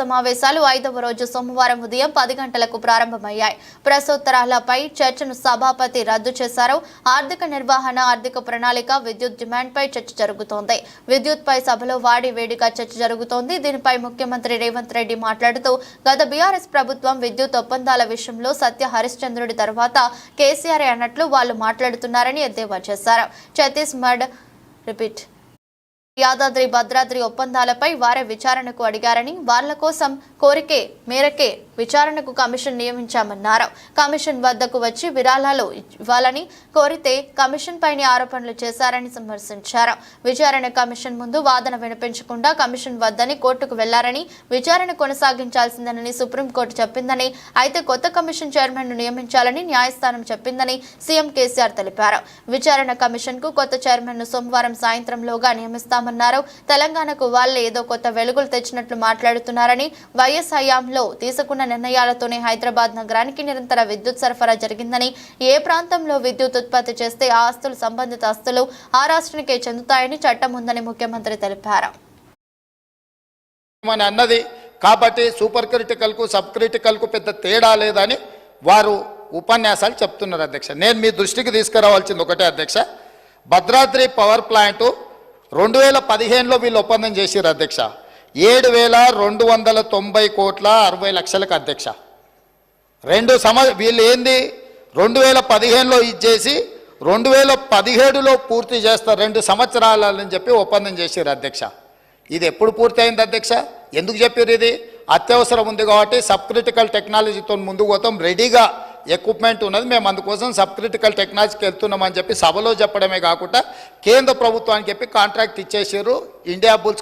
సమావేశాలు ఐదవ రోజు సోమవారం ఉదయం పది గంటలకు ప్రారంభమయ్యాయి. ప్రశ్నోత్తరాలపై చర్చను సభాపతి రద్దు చేశారు. ఆర్థిక నిర్వహణ ఆర్థిక ప్రణాళిక విద్యుత్ డిమాండ్పై చర్చ జరుగుతోంది. విద్యుత్పై సభలో వాడి వేడిగా చర్చ జరుగుతోంది. దీనిపై ముఖ్యమంత్రి రేవంత్ రెడ్డి మాట్లాడుతూ గత బీఆర్ఎస్ ప్రభుత్వం విద్యుత్ ఒప్పందాల విషయంలో సత్య హరిశ్చంద్రుడి తర్వాత కేసీఆర్ అన్నట్లు వాళ్ళు మాట్లాడుతున్నారని ఎద్దేవా చేశారు. ఛత్తీస్గఢ్ రిపీట్. యాదాద్రి భద్రాద్రి ఒప్పందాలపై వారే విచారణకు అడిగారని వాళ్ళ కోసం కోరికే మేరకే విచారణకు కమిషన్ నియమించామన్నారు. కమిషన్ వద్దకు వచ్చి విరాళాలు ఇవ్వాలని కోరితే కమిషన్ పైన ఆరోపణలు చేశారని విమర్శించారు. విచారణ కమిషన్ ముందు వాదన వినిపించకుండా కమిషన్ వద్దని కోర్టుకు వెళ్ళారని విచారణ కొనసాగించాల్సిందని సుప్రీంకోర్టు చెప్పిందని అయితే కొత్త కమిషన్ చైర్మన్ను నియమించాలని న్యాయస్థానం చెప్పిందని సీఎం కేసీఆర్ తెలిపారు. విచారణ కమిషన్కు కొత్త చైర్మన్ను సోమవారం సాయంత్రంలోగా నియమిస్తామన్నారు. తెలంగాణకు వాళ్ళే ఏదో కొత్త వెలుగులు తెచ్చినట్లు మాట్లాడుతున్నారని వైఎస్ హయాంలో తీసుకున్న నిర్ణయాలతోనే హైదరాబాద్ నగరానికి నిరంతర విద్యుత్ సరఫరా జరిగిందని ఏ ప్రాంతంలో విద్యుత్ ఉత్పత్తి చేస్తే ఆ ఆస్తులు సంబంధిత ఆస్తులు ఆ రాష్ట్రానికే చెందుతాయని చట్టం ఉందని ముఖ్యమంత్రి తెలిపారు. అన్నది? కాబట్టి సూపర్ క్రిటికల్కు సబ్ క్రిటికల్కు పెద్ద తేడా లేదని వారు ఉపన్యాసాలు చెప్తున్నారు అధ్యక్ష. నేను మీ దృష్టికి తీసుకురావాల్సింది ఒకటే అధ్యక్ష. భద్రాద్రి పవర్ ప్లాంట్ రెండు వేల పదిహేనులో వీళ్ళు ఒప్పందం చేసిర్రు అధ్యక్ష. ఏడు వేల రెండు వందల తొంభై కోట్ల అరవై లక్షలకు అధ్యక్ష. రెండు సమ వీళ్ళు ఏంది? రెండు వేల పదిహేనులో ఇచ్చేసి రెండు వేల పదిహేడులో పూర్తి చేస్తారు రెండు సంవత్సరాలని చెప్పి ఒప్పందం చేశారు అధ్యక్ష. ఇది ఎప్పుడు పూర్తి అయింది అధ్యక్ష? ఎందుకు చెప్పారు ఇది? అత్యవసరం ఉంది కాబట్టి సబ్ క్రిటికల్ టెక్నాలజీతో ముందుకు పోతాం రెడీగా ఎక్విప్మెంట్ ఉన్నది మేము అందుకోసం సబ్ క్రిటికల్ టెక్నాలజీకి వెళ్తున్నామని చెప్పి సభలో చెప్పడమే కాకుండా కేంద్ర ప్రభుత్వానికి చెప్పి కాంట్రాక్ట్ ఇచ్చేసారు ఇండియా బుల్స్